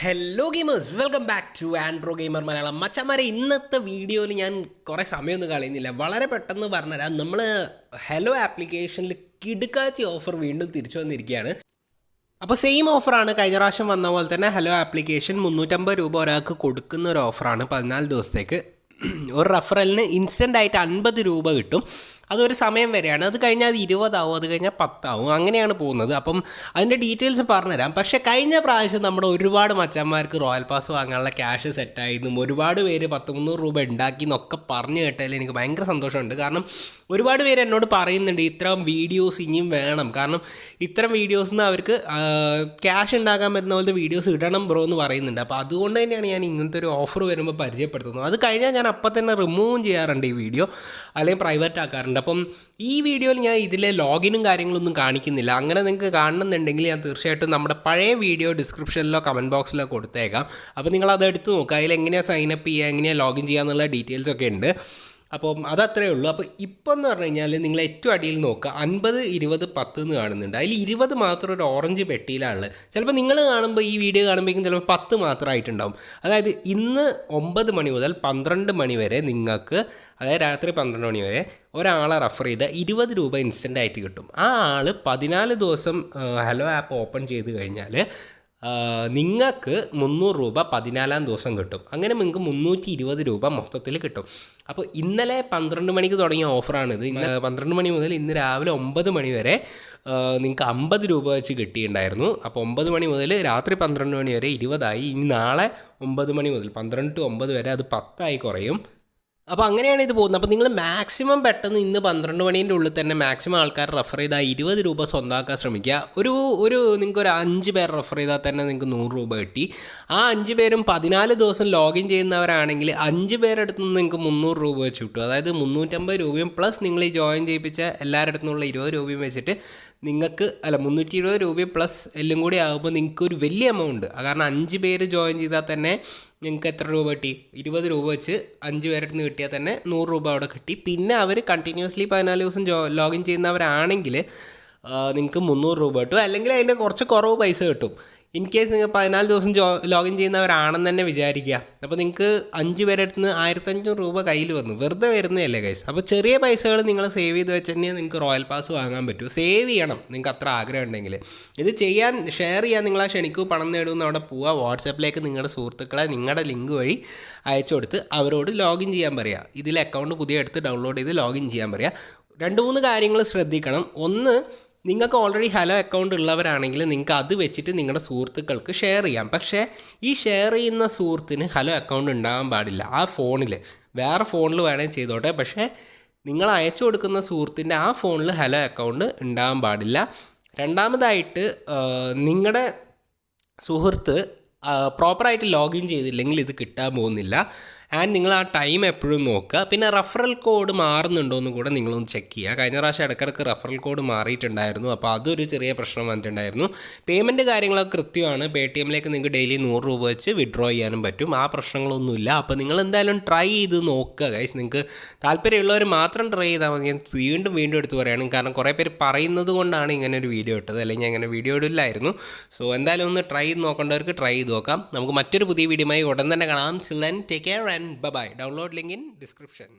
Hello gamers welcome back to Andro gamer Malayalam. മച്ചന്മാരെ ഇന്നത്തെ വീഡിയോയിൽ ഞാൻ കുറേ സമയമൊന്നും കളയുന്നില്ല. വളരെ പെട്ടെന്ന് പറഞ്ഞുതരാം. നമ്മൾ ഹലോ ആപ്ലിക്കേഷനിൽ കിടുക്കാച്ചി ഓഫർ വീണ്ടും തിരിച്ചു വന്നിരിക്കുകയാണ്. അപ്പോൾ സെയിം ഓഫറാണ് കഴിഞ്ഞ പ്രാവശ്യം വന്ന പോലെ തന്നെ ഹലോ ആപ്ലിക്കേഷൻ മുന്നൂറ്റമ്പത് രൂപ ഒരാൾക്ക് കൊടുക്കുന്ന ഒരു ഓഫറാണ് പതിനാല് ദിവസത്തേക്ക്. ഒരു റെഫറലിന് ഇൻസ്റ്റന്റ് ആയിട്ട് അൻപത് രൂപ കിട്ടും. അതൊരു സമയം വരെയാണ്. അത് കഴിഞ്ഞാൽ അത് ഇരുപതാവും അത് കഴിഞ്ഞാൽ പത്താവും. അങ്ങനെയാണ് പോകുന്നത്. അപ്പം അതിന്റെ ഡീറ്റെയിൽസ് പറഞ്ഞുതരാം. പക്ഷേ കഴിഞ്ഞ പ്രാവശ്യം നമ്മുടെ ഒരുപാട് മച്ചന്മാർക്ക് റോയൽ പാസ് വാങ്ങാനുള്ള ക്യാഷ് സെറ്റായിരുന്നു ഒരുപാട് പേര് പത്ത് മുന്നൂറ് രൂപ ഉണ്ടാക്കി എന്നൊക്കെ പറഞ്ഞു കേട്ടതിൽ എനിക്ക് ഭയങ്കര സന്തോഷമുണ്ട്. കാരണം ഒരുപാട് പേര് എന്നോട് പറയുന്നുണ്ട് ഇത്തരം വീഡിയോസ് ഇനിയും വേണം. കാരണം ഇത്തരം വീഡിയോസ് നിന്ന് അവർക്ക് ക്യാഷ് ഉണ്ടാക്കാൻ പറ്റുന്ന പോലത്തെ വീഡിയോസ് ഇടണം ബ്രോ എന്ന് പറയുന്നുണ്ട്. അപ്പോൾ അതുകൊണ്ട് തന്നെയാണ് ഞാൻ ഇങ്ങനത്തെ ഒരു ഓഫർ വരുമ്പോൾ പരിചയപ്പെടുത്തുന്നത്. അത് കഴിഞ്ഞാൽ ഞാൻ അപ്പം തന്നെ റിമൂവ് ചെയ്യാറുണ്ട് ഈ വീഡിയോ. അല്ലെങ്കിൽ പ്രൈവറ്റ് ആക്കാറുണ്ട്. അപ്പം ഈ വീഡിയോയിൽ ഞാൻ ഇതിലെ ലോഗിനും കാര്യങ്ങളൊന്നും കാണിക്കുന്നില്ല. അങ്ങനെ നിങ്ങൾക്ക് കാണണമെന്നുണ്ടെങ്കിൽ ഞാൻ തീർച്ചയായിട്ടും നമ്മുടെ പഴയ വീഡിയോ ഡിസ്ക്രിപ്ഷനിലോ കമന്റ് ബോക്സിലോ കൊടുത്തേക്കാം. അപ്പോൾ നിങ്ങൾ അത് എടുത്ത് നോക്കുക. അതിൽ എങ്ങനെയാണ് സൈനപ്പ് ചെയ്യുക എങ്ങനെയാണ് ലോഗിൻ ചെയ്യുക എന്നുള്ള ഡീറ്റെയിൽസ് ഒക്കെ ഉണ്ട്. അപ്പം അതത്രേ ഉള്ളൂ. അപ്പോൾ ഇപ്പം എന്ന് പറഞ്ഞു കഴിഞ്ഞാൽ നിങ്ങൾ ഏറ്റവും അടിയിൽ നോക്കുക അൻപത് ഇരുപത് പത്ത് എന്ന് കാണുന്നുണ്ട്. അതിൽ ഇരുപത് മാത്രം ഒരു ഓറഞ്ച് പെട്ടിയിലാണ് ചിലപ്പോൾ നിങ്ങൾ കാണുമ്പോൾ ഈ വീഡിയോ കാണുമ്പോഴേക്കും ചിലപ്പോൾ പത്ത് മാത്രമായിട്ടുണ്ടാവും അതായത് ഇന്ന് ഒമ്പത് മണി മുതൽ പന്ത്രണ്ട് മണി വരെ നിങ്ങൾക്ക് അതായത് രാത്രി പന്ത്രണ്ട് മണി വരെ ഒരാളെ റെഫർ ചെയ്ത് ഇരുപത് രൂപ ഇൻസ്റ്റന്റ് ആയിട്ട് കിട്ടും. ആ ആൾ പതിനാല് ദിവസം ഹലോ ആപ്പ് ഓപ്പൺ ചെയ്ത് കഴിഞ്ഞാൽ നിങ്ങൾക്ക് മുന്നൂറ് രൂപ പതിനാലാം ദിവസം കിട്ടും. അങ്ങനെ നിങ്ങൾക്ക് മുന്നൂറ്റി ഇരുപത് രൂപ മൊത്തത്തിൽ കിട്ടും. അപ്പോൾ ഇന്നലെ പന്ത്രണ്ട് മണിക്ക് തുടങ്ങിയ ഓഫറാണിത്. ഇന്ന് പന്ത്രണ്ട് മണി മുതൽ ഇന്ന് രാവിലെ ഒമ്പത് മണി വരെ നിങ്ങൾക്ക് അമ്പത് രൂപ വെച്ച് കിട്ടിയിട്ടുണ്ടായിരുന്നു. അപ്പോൾ ഒമ്പത് മണി മുതൽ രാത്രി പന്ത്രണ്ട് മണി വരെ ഇരുപതായി. ഇനി നാളെ ഒമ്പത് മണി മുതൽ പന്ത്രണ്ട് ടു ഒമ്പത് വരെ അത് പത്തായി കുറയും. അപ്പോൾ അങ്ങനെയാണ് ഇത് പോകുന്നത്. അപ്പോൾ നിങ്ങൾ മാക്സിമം പെട്ടെന്ന് ഇന്ന് പന്ത്രണ്ട് മണീന്റെ ഉള്ളിൽ തന്നെ മാക്സിമം ആൾക്കാർ റെഫർ ചെയ്താൽ ഇരുപത് രൂപ സ്വന്തമാക്കാൻ ശ്രമിക്കുക. ഒരു ഒരു നിങ്ങൾക്ക് ഒരു അഞ്ച് പേർ റെഫർ ചെയ്താൽ തന്നെ നിങ്ങൾക്ക് നൂറ് രൂപ കിട്ടി. ആ അഞ്ച് പേരും പതിനാല് ദിവസം ലോഗിൻ ചെയ്യുന്നവരാണെങ്കിൽ അഞ്ച് പേരെടുത്ത് നിന്ന് നിങ്ങൾക്ക് മുന്നൂറ് രൂപ വെച്ച് കിട്ടും. അതായത് മുന്നൂറ്റമ്പത് രൂപയും പ്ലസ് നിങ്ങൾ ഈ ജോയിൻ ചെയ്യിപ്പിച്ച എല്ലാവരുടെ അടുത്തുനിന്നുള്ള ഇരുപത് രൂപയും വെച്ചിട്ട് നിങ്ങൾക്ക് അല്ല മുന്നൂറ്റി ഇരുപത് രൂപ പ്ലസ് എല്ലാം കൂടി ആകുമ്പോൾ നിങ്ങൾക്ക് ഒരു വലിയ എമൗണ്ട് കാരണം അഞ്ച് പേര് ജോയിൻ ചെയ്താൽ തന്നെ നിങ്ങൾക്ക് എത്ര രൂപ കിട്ടി? ഇരുപത് രൂപ വെച്ച് അഞ്ച് പേരുടെ നിന്ന് കിട്ടിയാൽ തന്നെ നൂറ് രൂപ അവിടെ കിട്ടി. പിന്നെ അവർ കണ്ടിന്യൂസ്ലി പതിനാല് ദിവസം ജോ ലോഗിൻ ചെയ്യുന്നവരാണെങ്കിൽ നിങ്ങൾക്ക് മുന്നൂറ് രൂപ കിട്ടും. അല്ലെങ്കിൽ അതിന്റെ കുറച്ച് കുറവ് പൈസ കിട്ടും. ഇൻ കേസ് നിങ്ങൾ പതിനാല് ദിവസം ജോ ലോഗിൻ ചെയ്യുന്നവരാണെന്ന് തന്നെ വിചാരിക്കുക. അപ്പോൾ നിങ്ങൾക്ക് അഞ്ച് പേരെ അടുത്ത് നിന്ന് ആയിരത്തഞ്ഞൂറ് രൂപ കയ്യിൽ വന്നു. വെറുതെ വരുന്നതല്ലേ കൈസ് അപ്പോൾ ചെറിയ പൈസകൾ നിങ്ങൾ സേവ് ചെയ്ത് വെച്ച് തന്നെ നിങ്ങൾക്ക് റോയൽ പാസ് വാങ്ങാൻ പറ്റും. സേവ് ചെയ്യണം. നിങ്ങൾക്ക് അത്ര ആഗ്രഹം ഉണ്ടെങ്കിൽ ഇത് ചെയ്യാൻ ഷെയർ ചെയ്യാൻ നിങ്ങളെ ക്ഷണിക്കൂ പണം നേടുമെന്ന് അവിടെ പോവുക വാട്സപ്പിലേക്ക് നിങ്ങളുടെ സുഹൃത്തുക്കളെ നിങ്ങളുടെ ലിങ്ക് വഴി അയച്ചു കൊടുത്ത് അവരോട് ലോഗിൻ ചെയ്യാൻ പറയുക ഇതിൽ അക്കൗണ്ട് പുതിയ എടുത്ത് ഡൗൺലോഡ് ചെയ്ത് ലോഗിൻ ചെയ്യാൻ പറയുക രണ്ട് മൂന്ന് കാര്യങ്ങൾ ശ്രദ്ധിക്കണം. ഒന്ന് നിങ്ങൾക്ക് ഓൾറെഡി ഹലോ അക്കൗണ്ട് ഉള്ളവരാണെങ്കിൽ നിങ്ങൾക്ക് അത് വെച്ചിട്ട് നിങ്ങളുടെ സുഹൃത്തുക്കൾക്ക് ഷെയർ ചെയ്യാം. പക്ഷേ ഈ ഷെയർ ചെയ്യുന്ന സുഹൃത്തിന് ഹലോ അക്കൗണ്ട് ഉണ്ടാകാൻ പാടില്ല. ആ ഫോണിൽ വേറെ ഫോണിൽ വേണമെങ്കിൽ ചെയ്തോട്ടെ. പക്ഷേ നിങ്ങൾ അയച്ചു കൊടുക്കുന്ന സുഹൃത്തിന്റെ ആ ഫോണിൽ ഹലോ അക്കൗണ്ട് ഉണ്ടാകാൻ പാടില്ല. രണ്ടാമതായിട്ട് നിങ്ങളുടെ സുഹൃത്ത് പ്രോപ്പറായിട്ട് ലോഗിൻ ചെയ്തില്ലെങ്കിൽ ഇത് കിട്ടാൻ പോകുന്നില്ല. ആൻഡ് നിങ്ങൾ ആ ടൈം എപ്പോഴും നോക്കുക. പിന്നെ റഫറൽ കോഡ് മാറുന്നുണ്ടോ എന്ന് കൂടെ നിങ്ങളൊന്ന് ചെക്ക് ചെയ്യുക. കഴിഞ്ഞ പ്രാവശ്യം ഇടയ്ക്കിടയ്ക്ക് റഫറൽ കോഡ് മാറിയിട്ടുണ്ടായിരുന്നു. അപ്പോൾ അതൊരു ചെറിയ പ്രശ്നം വന്നിട്ടുണ്ടായിരുന്നു. പേയ്മെന്റ് കാര്യങ്ങളൊക്കെ കൃത്യമാണ്. പേ ടി എമ്മിലേക്ക് നിങ്ങൾക്ക് ഡെയിലി നൂറ് രൂപ വെച്ച് വിഡ്രോ ചെയ്യാനും പറ്റും. ആ പ്രശ്നങ്ങളൊന്നുമില്ല. അപ്പോൾ നിങ്ങൾ എന്തായാലും ട്രൈ ചെയ്ത് നോക്കുക ഗൈസ് നിങ്ങൾക്ക് താല്പര്യമുള്ളവർ മാത്രം ട്രൈ ചെയ്താൽ മതി. ഞാൻ വീണ്ടും വീണ്ടും എടുത്ത് പറയുകയാണ്. കാരണം കുറേ പേര് പറയുന്നത് കൊണ്ടാണ് ഇങ്ങനെ ഒരു വീഡിയോ ഇട്ടത്. അല്ലെങ്കിൽ ഞാൻ ഇങ്ങനെ വീഡിയോ ഇടില്ലായിരുന്നു. സോ എന്തായാലും ഒന്ന് ട്രൈ ചെയ്ത് നോക്കേണ്ടവർക്ക് ട്രൈ ചെയ്ത് നോക്കാം. നമുക്ക് മറ്റൊരു പുതിയ വീഡിയോയുമായി ഉടൻ തന്നെ കാണാം. ചില്ലൻ take care and bye download link in description